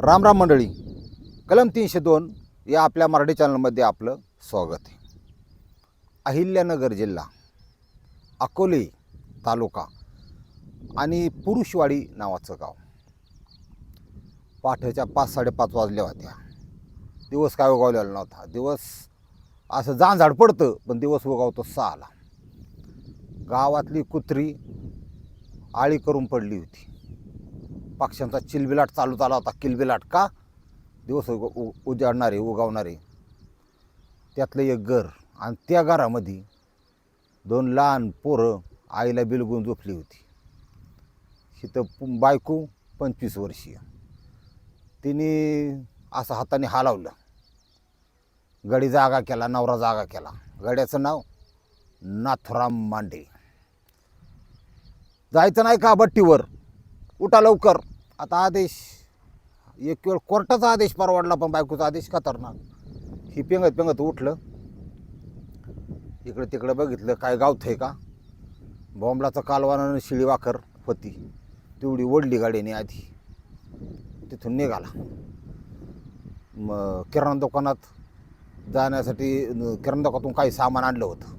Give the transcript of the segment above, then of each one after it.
राम राम मंडळी कलम तीनशे दोन या आपल्या मराठी चॅनलमध्ये आपलं स्वागत आहे. अहिल्यानगर जिल्हा अकोले तालुका आणि पुरुषवाडी नावाचं गाव. पाठच्या पाच साडेपाच वाजल्या होत्या. दिवस काय उगवलेला नव्हता. दिवस असं जांझाड पडतं पण दिवस उगवतो सहाला. गावातली कुत्री आळी करून पडली होती. पक्ष्यांचा चिलबिलाट चालू झाला होता. किलबिलाट का? दिवस उग उ उजाडणारे उगवणारे. त्यातलं एक घर आणि त्या घरामध्ये दोन लहान पोरं आईला बिलगून झोपली होती. तिथं बायको पंचवीस वर्षीय. तिने असं हाताने हालावलं गडी जागा केला नवरा जागा केला. गड्याचं नाव नाथुराम मांडे जायचं नाही का बट्टीवर? उठा लवकर. आता आदेश एक वेळ कोर्टाचा आदेश परवडला पण बायकोचा आदेश खतरनाक. ही पेंगत पेंगत उठलं. इकडं तिकडं बघितलं काय गावत आहे का? बॉम्बलाचं कालवानं शिळीवाकर होती. तेवढी ओढली गाडीने आधी. तिथून निघाला. मग किराणा दुकानात जाण्यासाठी किराणा दुकानातून काही सामान आणलं होतं.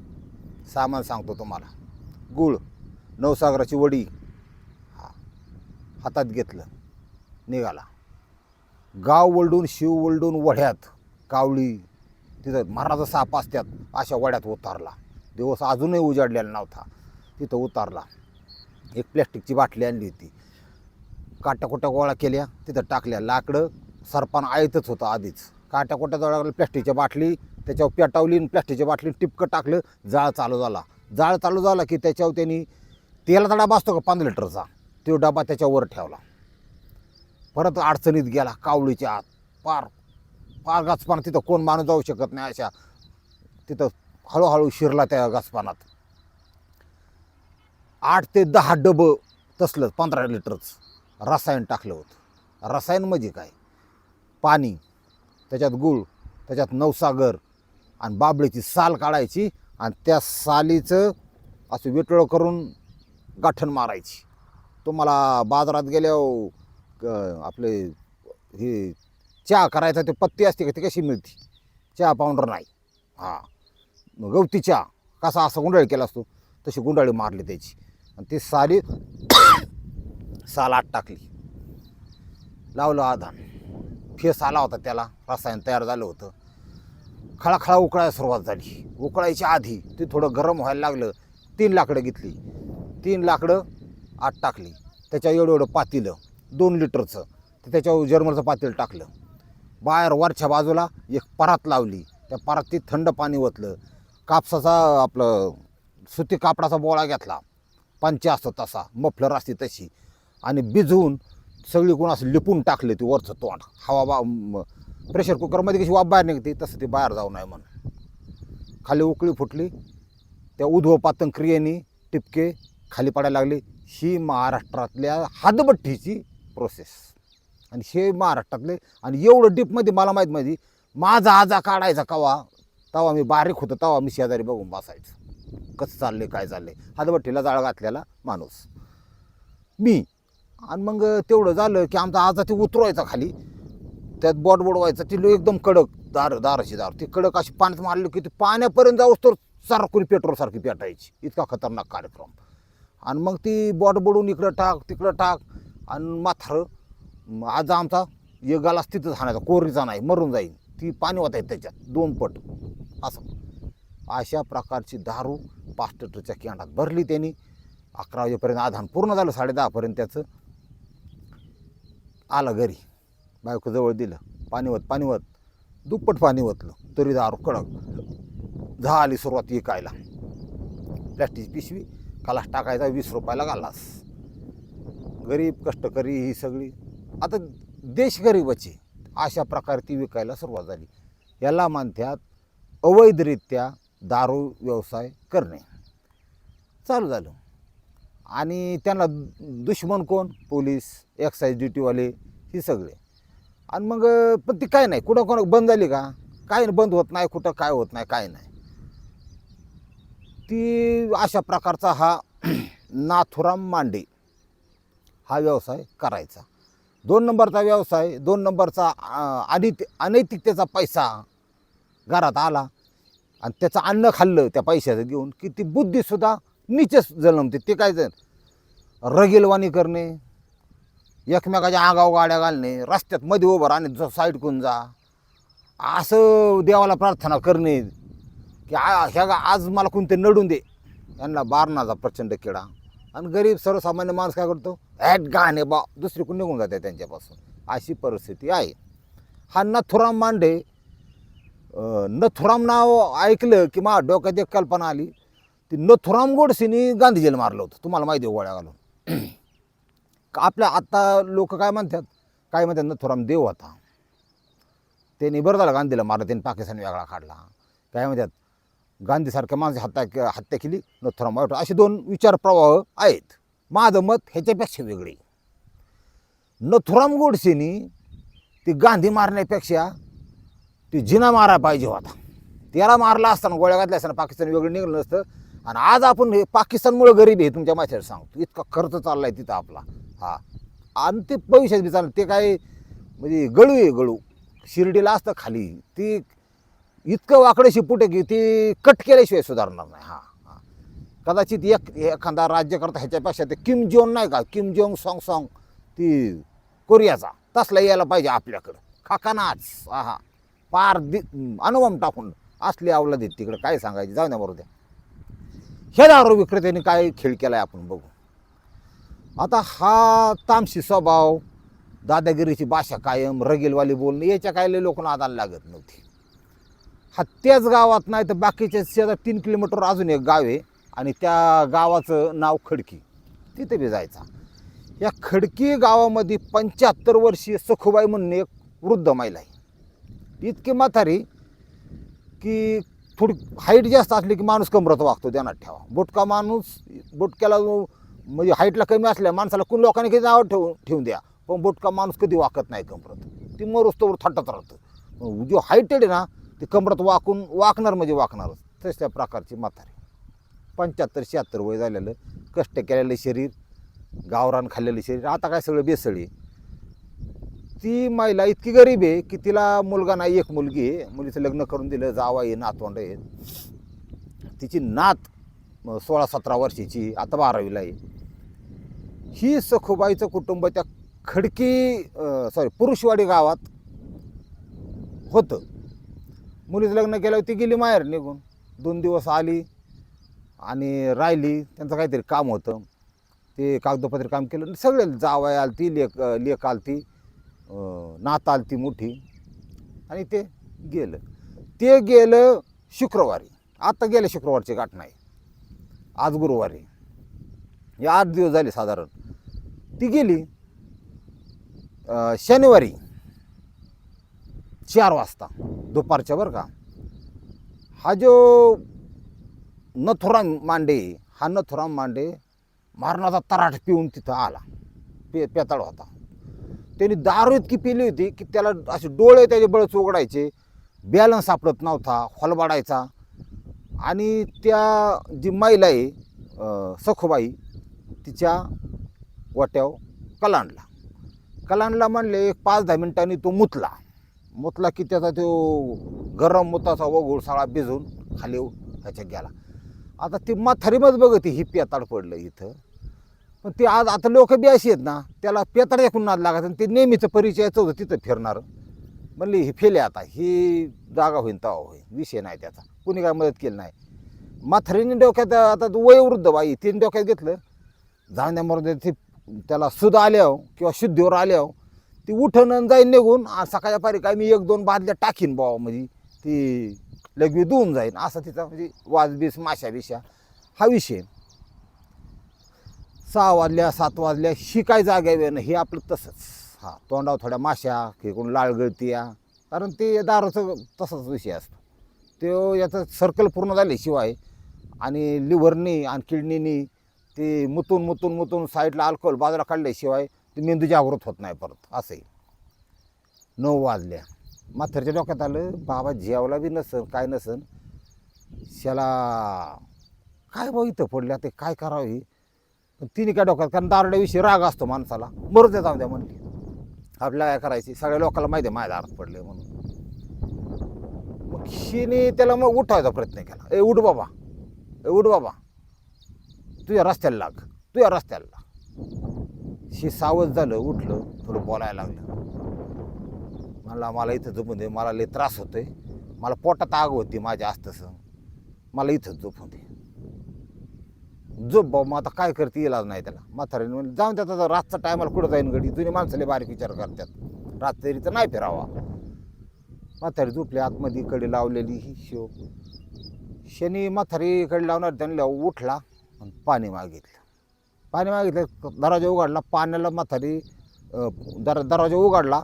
सामान सांगतो तुम्हाला. गूळ नवसागराची वडी हातात घेतलं. निघाला. गाव वलडून शिव वलडून वढ्यात कावळी तिथं महाराजा साप असत्यात अशा वड्यात उतारला. दिवस अजूनही उजाडलेला नव्हता. तिथं उतारला. एक प्लॅस्टिकची बाटली आणली होती. काट्याकोट्या गोळा केल्या तिथं टाकल्या. लाकडं सरपान आयतच होतं आधीच. काट्याकोट्या जवळ प्लॅस्टिकच्या बाटली त्याच्यावर पेटावली आणि प्लॅस्टिकच्या बाटली टिपकं टाकलं जाळ चालू झाला. जाळ चालू झाला की त्याच्यावर त्यांनी तेलाचा डबा का पाच लिटरचा? तो डबा त्याच्यावर ठेवला. परत अडचणीत गेला कावळीच्या आत. पार पार गाचपान तिथं कोण माणूस जाऊ शकत नाही अशा. तिथं हळूहळू शिरला त्या गाचपानात. आठ ते दहा डबं तसलं पंधरा लिटरच रसायन टाकलं होतं. रसायन म्हणजे काय? पाणी त्याच्यात गूळ त्याच्यात नवसागर आणि बाबळीची साल काढायची आणि त्या सालीचं असं विटळ करून गाठण मारायची. तुम्हाला बाजारात गेल्यावर क- आपले हे चहा करायचा ते पत्ती असते का ती कशी मिळते? चहा पावडर नाही. हां. मग गवती चहा कसा असा गुंडाळी केला असतो तशी गुंडाळी मारली त्याची. आणि ती साली साल आत टाकली. लावलं आधान फेस आला होता त्याला रसायन तयार झालं होतं. खळाखळा उकळायला सुरुवात झाली. उकळायच्या आधी ते थोडं गरम व्हायला लागलं. तीन लाकडं घेतली. तीन लाकडं आत टाकली. त्याच्या एवढं एवढं पातेलं दोन लिटरचं. ते त्याच्यावर जर्मलचं पातेलं टाकलं. बाहेर वरच्या बाजूला एक परात लावली. त्या परातीत थंड पाणी ओतलं. कापसाचा आपलं सुती कापडाचा बोळा घेतला. पंचा असतो तसा मफलर असते तशी. आणि भिजवून सगळी कोण असं लिपून टाकले ते वरचं तोंड. हवा बा प्रेशर कुकरमध्ये कशी वाप बाहेर निघते तसं ती बाहेर जाऊ नये म्हणून. खाली उकळी फुटली. त्या उध्वपातन क्रियेने टिपके खाली पडायला लागले. ही महाराष्ट्रातल्या हातभट्टीची प्रोसेस आणि हे महाराष्ट्रातले आणि एवढं डीपमध्ये मला माहीत माहिती माझा आजा काढायचा कवा? तवा मी बारीक होतो तवा मी शेजारी बघून बसायचं. कसं चाललंय काय चाललंय? हातभट्टीला जाळ घातलेला माणूस. मी. आणि मग तेवढं झालं की आमचा आजा ते उतरवायचा खाली. त्यात बोट बुडवायचं ती एकदम कडक दार दाराची दार. ती कडक अशी पाण्यात मारली की ती पाण्यापर्यंत जाऊस तर सारखी पेट्रोलसारखी पेटायची. इतका खतरनाक कार्यक्रम. आणि मग ती बॉट बुडून इकडं टाक तिकडं टाक आणि माथारं आज आमचा एक गालाच तिथंच हाणायचा कोरीचा नाही मरून जाईल ती पाणी होत त्याच्यात दोन पट. असं. अशा प्रकारची दारू पाच लिटरच्या कॅन्डात भरली त्यांनी. अकरा वाजेपर्यंत आधान पूर्ण झालं साडेदहापर्यंत त्याचं. आलं घरी. बायको जवळ दिलं. पाणी वत पाणी वत दुप्पट पाणी वतलं तरी दारू कडक. झाली सुरुवात विकायला प्लॅस्टिकची पिशवी. कालास टाकायचा वीस रुपयाला घालास. गरीब कष्टकरी ही सगळी. आता देश गरीबाची अशा प्रकारे ती विकायला सुरुवात झाली. याला मानत्यात अवैधरित्या दारू व्यवसाय करणे. चालू झालं. आणि त्यांना दुश्मन कोण? पोलीस एक्साईज ड्युटीवाले हे सगळे. आणि मग पण ती काय नाही? कुठं कोण बंद झाली का? काय बंद होत नाही कुठं काय होत नाही काय नाही. ती अशा प्रकारचा हा नाथुराम मांडे हा व्यवसाय करायचा. दोन नंबरचा व्यवसाय दोन नंबरचा अनित अनैतिकतेचा पैसा घरात आला आणि त्याचं अन्न खाल्लं त्या पैशाचं घेऊन की ती बुद्धीसुद्धा नीचच जन्मते. ते काय जण? रगेलवाणी करणे एकमेकाच्या आगाव गाड्या घालणे रस्त्यात मध्ये उभं राहणे साईड करून जा असं देवाला प्रार्थना करणे की आ ह्या गा आज मला कोणते नडून दे. यांना बारणाचा प्रचंड किडा आणि गरीब सर्वसामान्य माणूस काय करतो? ॲट गाणे बा दुसरी कोण निघून जाते त्यांच्यापासून? अशी परिस्थिती आहे. हा नथुराम मांडे अं, नथुराम नाव ऐकलं की मा डोक्यात एक कल्पना आली. ती नथुराम गोडसेनी गांधीजीला मारलं होतं. तुम्हाला माहिती आहे गोळ्या घालून. का आपल्या आत्ता लोक काय म्हणतात? काय म्हणतात? नथुराम देव होता. त्यांनी बरं झालं गांधीला मारलं. त्यांनी पाकिस्तान वेगळा काढला. काय म्हणतात? गांधीसारख्या माणसे हत्या हत्या केली नथुराम वाईट असे दोन विचार प्रवाह आहेत. माझं मत ह्याच्यापेक्षा वेगळे. नथुराम गोडसेनी ती गांधी मारण्यापेक्षा ती जिना मारा पाहिजे होता. त्याला मारला असताना गोळ्या घातल्या असताना पाकिस्तान वेगळं निघलं नसतं. आणि आज आपण हे पाकिस्तानमुळे गरीब आहे तुमच्या माथ्यावर सांगतो. इतका खर्च चालला आहे तिथं आपला. हा. आणि ते पैशात बी चाललं ते काय म्हणजे गळू आहे गळू. शिर्डीला असतं खाली. ती इतकं वाकडं शिपूट आहे की ती कट केल्याशिवाय सुधारणार नाही हां हां. कदाचित एक एखादा राज्यकर्ता ह्याच्यापेक्षा ते किम जोंग नाही का? किम जोंग सॉंग सॉंग ती कोरियाचा. तसला यायला पाहिजे आपल्याकडं. खाकानाच हा पार दि अनुवम टाकून असली आवला देत तिकडं काय सांगायची? जाऊ द्या बरोबर द्या. ह्या दारू विक्रेत्याने काय खेळ केला आहे आपण बघू. आता हा तामशी स्वभाव दादागिरीची भाषा कायम रगीलवाली बोलणे याच्या काय लोकांना लोक लागत नव्हती. हा त्याच गावात नाही तर बाकीच्या शेजार तीन किलोमीटर अजून एक गाव आहे आणि त्या गावाचं नाव खडकी. तिथे बी जायचा. या खडकी गावामध्ये पंच्याहत्तर वर्षीय सखुबाई म्हणून एक वृद्ध महिला आहे. इतकी म्हातारी की थोडी हाईट जास्त असली की माणूस कमरत वागतो ध्यानात ठेवा. बोटका माणूस बोटक्याला म्हणजे हाईटला कमी असल्या माणसाला कोण लोकांनी किती नाव ठेवून ठेवून द्या. पण बोटका माणूस कधी वाकत नाही कमरत. ती मरुस्तवर थटत राहतं. जो हाईटेड आहे ना ती कंबरात वाकून वाकणार म्हणजे वाकणारच. तशा प्रकारची म्हातारी. पंच्याहत्तर शहात्तर वय झालेलं कष्ट केलेलं शरीर गावरान खाल्लेलं शरीर आता काय सगळं बेसळी ती महिला इतकी गरीब आहे की तिला मुलगा नाही एक मुलगी आहे. मुलीचं लग्न करून दिलं जावा आहे नातवंड आहे. तिची नात सोळा सतरा वर्षाची आता बारावीला आहे. ही सखुबाईचं कुटुंब त्या खडकी सॉरी पुरुषवाडी गावात होतं. मुलीचं लग्न केल्यावर ती गेली माहेर निघून. दोन दिवस आली आणि राहिली. त्यांचं काहीतरी काम होतं. ते कागदपत्र काम केलं. सगळे जावाय आलती लेक लेक आलती नात आलती मोठी. आणि ते गेलं. ते गेलं शुक्रवारी. आत्ता गेलं शुक्रवारची गाठ नाही. आज गुरुवारी. या आठ दिवस झाले साधारण. ती गेली शनिवारी. चार वाजता दुपारच्या बरं का. हा जो नथुराम मांडे हा नथुराम मांडे मारणाचा तराट पिऊन तिथं आला. पे पेताळ होता. त्यांनी दारू इतकी पिली होती की त्याला असे डोळे त्याचे बळच उघडायचे. बॅलन्स सापडत नव्हता खोलबाडायचा. आणि त्या जी महिला आहे सखोबाई तिच्या वाट्यावर कलांडला. कलांडला म्हणले एक पाच दहा मिनिटांनी तो मुतला. मुतला की त्याचा तो गरम मुताचा वगूळ सगळा भिजून खाली ह्याच्यात गेला. आता ती म्हातारीमच बघते ही पेताड पडलं इथं. पण ती आज आता लोक बी अशी आहेत ना त्याला पेताड एकूण नाद लागत आणि ते नेहमीचं परिचयाचं होतं तिथं फिरणार. म्हणली ही फेले आता ही जागा होईन तवा होईन विषय नाही त्याचा कुणी काय मदत केली नाही. म्हातारीने डोक्यात आता वयोवृद्ध बाई तिने डोक्यात घेतलं जाण्यामध्ये ते त्याला सुद आल्यावर किंवा शुद्धीवर आल्या ती उठन आणि जाईन निघून. आणि सकाळच्या पारी काय मी एक दोन बादल्या टाकीन बाबा म्हणजे ती लगवी धुवून जाईन. असा तिचा म्हणजे वाजबीस माशा बिशा हा विषय. सहा वाजल्या सात वाजल्या ही काय जागा आहे ना हे आपलं तसंच. हा तोंडावर थोड्या माश्या किंवा लाळ गळत्या. कारण ते दारूचं तसाच विषय असतो. तो याचं सर्कल पूर्ण झाल्याशिवाय आणि लिव्हरनी आणि किडनीनी ते मुतून मुतून मुतून साईडला अल्कोहोल बाजूला काढल्याशिवाय ते मेंदू जागृत होत नाही परत असंही नऊ वाजल्या. म्हातारच्या डोक्यात आलं बाबा जेवला बी नसन काय नसन. शाला काय बा इथं पडल्या ते काय करावे पण तिने काय डोक्यात कारण दारड्याविषयी राग असतो माणसाला. मरू द्या जाऊ द्या म्हणली. आपल्याला काय करायची सगळ्या लोकांना माहिती आहे माझ्या दारात पडले म्हणून. मग शिने त्याला मग उठवायचा प्रयत्न केला. ए उठ बाबा. ए उठ बाबा. तुझ्या रस्त्याला लाग. तुझ्या रस्त्याला लाग. शी सावध झालं उठलं थोडं बोलायला लागलं. मला मला इथं झोपून दे मला लय त्रास होतो आहे मला पोटात आग होती माझ्या असतसं मला इथंच झोपून दे. झोप बाबा मग आता काय करते इलाज नाही त्याला. म्हाताऱ्याने म्हणजे जाऊन त्याचा आता रातचा टायमाला कुठं जाईन गडी? जुनी माणसाले बारीक विचार करतात. रात्री तर नाही फिरावा. म्हातारी झोपली आतमध्ये कडे लावलेली ही शिव शनी म्हातारी कडे लावणार त्यांना उठला आणि पाणी मागितलं. पाणी मागितलं दरवाजा उघडला पाण्याला म्हातारी दर दरवाजा उघडला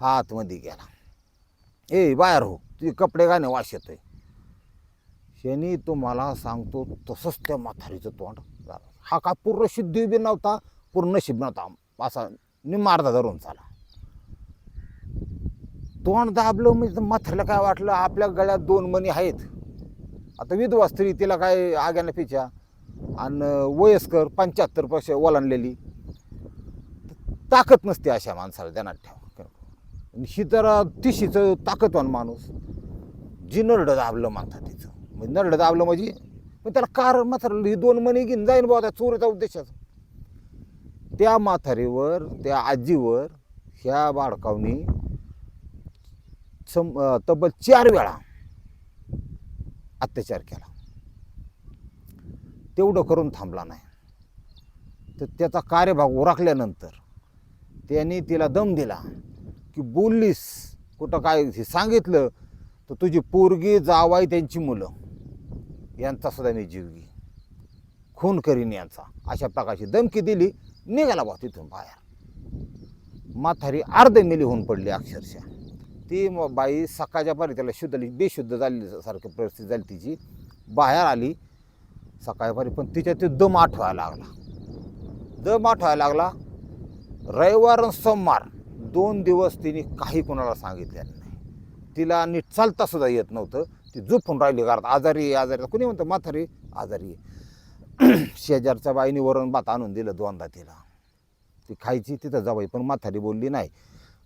हा आतमध्ये गेला. ए बाहेर हो तुझे कपडे गाणे वाश येतोय? शनी तुम्हाला सांगतो तसंच त्या म्हातारीचं तोंड झालं. हा का पूर्ण शुद्धी बी नव्हता पूर्ण नशीब नव्हता असा निमार्धा धरून चाला तोंड दाबलं म्हणजे म्हातारीला काय वाटलं आपल्या गळ्यात दोन मणी आहेत. आता विधवा स्त्री तिला काय आग्यानं पिच्या? आणि वयस्कर पंच्याहत्तर वर्ष ओलांडलेली. ताकद नसते अशा माणसाला ध्यानात ठेवा. आणि ही तर तिशीचं ताकदवान माणूस. जी नरडं दाबलं म्हणतात तिचं. म्हणजे नरडं दाबलं म्हणजे मग त्याला कार म्हातारं ही दोन मणी घेऊन जाईन बाबा त्या चोरीचा उद्देशाचा. त्या म्हातारीवर त्या आजीवर ह्या बाळकावनी सम तब्बल चार वेळा अत्याचार केला. तेवढं करून थांबला नाही. तर त्याचा कार्यभाग उरकल्यानंतर त्यांनी तिला दम दिला की बोललीस कुठं काय हे सांगितलं तर तुझी पोरगी जावाई त्यांची मुलं यांचा सुद्धा मी जीवगी खून करीन यांचा. अशा प्रकारची धमकी दिली निघाला बा तिथून बाहेर. माथारी अर्ध मिली होऊन पडली अक्षरशः. ती मग बाई सकाळच्या पारी त्याला शुद्ध बेशुद्ध झाली सारखी परिस्थिती झाली तिची. बाहेर आली सकाळपारी पण तिच्या ते दम आठवायला लागला. दम आठवायला लागला. रविवार आणि सोमवार दोन दिवस तिने काही कोणाला सांगितलेलं नाही. तिला नीट चालता सुद्धा येत नव्हतं. ती झोपून राहिली घरात. आजारी आहे आजारी कुणी म्हणतं म्हातारी आजारी शेजारच्या बाईने वरण भात आणून दिलं दोनदा तिला. ती खायची तिथं जावाई पण म्हातारी बोलली नाही.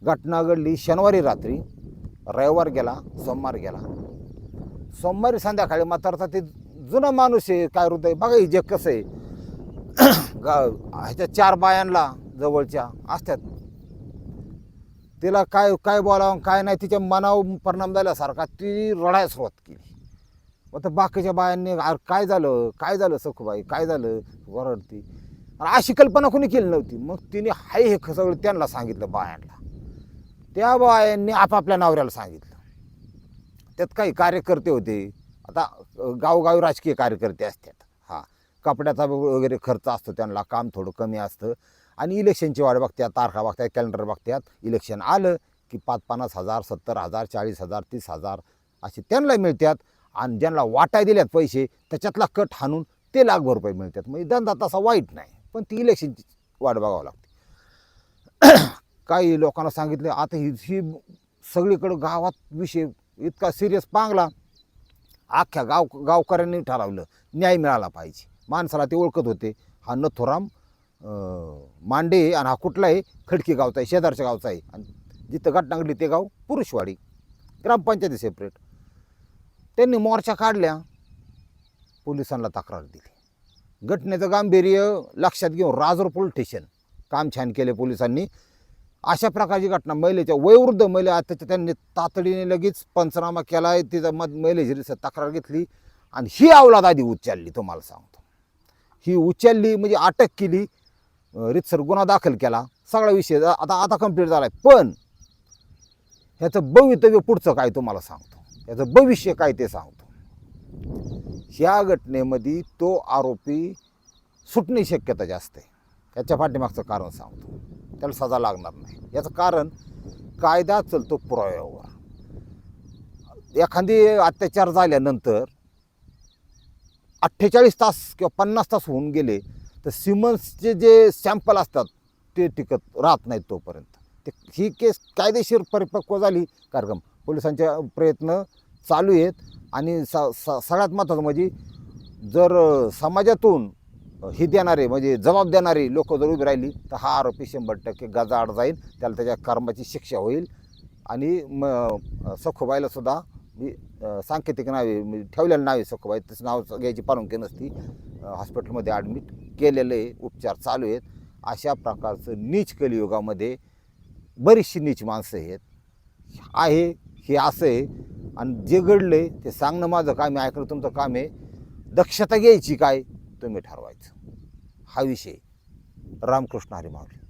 घटना घडली शनिवारी रात्री. रविवार गेला सोमवार गेला. सोमवारी संध्याकाळी म्हातारचा ते जुना माणूस आहे काय हृदय. बघा हे जे कसं आहे. गा ह्याच्या चार बायांना जवळच्या असतात. तिला काय काय बोलावं काय नाही तिच्या मनावर परिणाम झाल्यासारखा ती रडायला सुरुवात केली. मग तर बाकीच्या बायांनी "अरे काय झालं? काय झालं सखूबाई? काय झालं? वरडती. आणि अशी कल्पना कोणी केली नव्हती. मग तिने हाय हे सगळं त्यांना सांगितलं बायांना. त्या बायांनी आपापल्या नवऱ्याला सांगितलं. त्यात काही कार्यकर्ते होते. आता अ, गावोगावी राजकीय कार्यकर्ते असतात. हां कपड्याचा वगैरे खर्च असतो त्यांना काम थोडं कमी असतं. आणि इलेक्शनची वाट बघतात तारखा बघतात कॅलेंडर बघतात. इलेक्शन आलं की पाच पन्नास हजार सत्तर हजार चाळीस हजार तीस हजार असे त्यांना मिळतात. आणि ज्यांना वाटाय दिल्यात पैसे त्याच्यातला कट हाणून ते लाखभर रुपये मिळतात. म्हणजे धंदा तसा वाईट नाही पण ती इलेक्शनची वाट बघावं लागते. काही लोकांना सांगितलं आता ही ही सगळीकडं गावात विषय इतका सिरियस पांगला. अख्ख्या गाव गावकऱ्यांनी ठरवलं न्याय मिळाला पाहिजे. माणसाला ते ओळखत होते. हा नथुराम मांडे आहे आणि हा कुठला आहे खडकी गावचा आहे शेजारच्या गावचा आहे. आणि जिथं घटना घडली ते गाव पुरुषवाडी ग्रामपंचायती सेपरेट त्यांनी मोर्चा काढल्या. पोलिसांना तक्रार दिली. घटनेचं गांभीर्य लक्षात घेऊन राजूर पोलीस स्टेशन काम छान केले पोलिसांनी. अशा प्रकारची घटना. महिलेच्या वयोवृद्ध महिला त्याच्या त्यांनी तातडीने लगेच पंचनामा केला आहे तिचा मध महिलेची तक्रार घेतली आणि ही अवलाद आधी उचलली तुम्हाला सांगतो. ही उचलली म्हणजे अटक केली रितसर गुन्हा दाखल केला. सगळा विषय आता आता कंप्लीट झाला आहे पण ह्याचं भवितव्य पुढचं काय तुम्हाला सांगतो? याचं भविष्य काय ते सांगतो? ह्या घटनेमध्ये तो आरोपी सुटण्याची शक्यता जास्त आहे. त्याच्या पाठीमागचं कारण सांगतो. त्याला सजा लागणार नाही. याचं कारण कायदा चलतो पुराव्यावर. एखादी अत्याचार झाल्यानंतर अठ्ठेचाळीस तास किंवा पन्नास तास होऊन गेले तर सिमन्सचे जे सॅम्पल असतात ते टिकत राहत नाहीत तोपर्यंत. ते ही केस कायदेशीर परिपक्व झाली कार्यक्रम. पोलिसांचे प्रयत्न चालू आहेत. आणि स सगळ्यात महत्त्वाचं म्हणजे जर समाजातून हे देणारे म्हणजे जबाब देणारी लोक जर उभी राहिली तर हा आरोपी शंभर टक्के गजाआड जाईल. त्याला त्याच्या कर्माची शिक्षा होईल. आणि म सखोबाईला सुद्धा मी सांकेतिक नावे मी ठेवलेलं नाव आहे सखोबाई. तसं नाव घ्यायची परवानगी नसती. हॉस्पिटलमध्ये ॲडमिट केलेलं आहे उपचार चालू आहेत. अशा प्रकारचं नीच कलियुगामध्ये बरीचशी नीच माणसं आहेत. आहे हे असं आहे. आणि जे घडलं ते सांगणं माझं काम आहे ऐकलं तुमचं काम आहे. दक्षता घ्यायची काय तुम्ही ठरवायचं. हा विषय रामकृष्ण हरी माऊली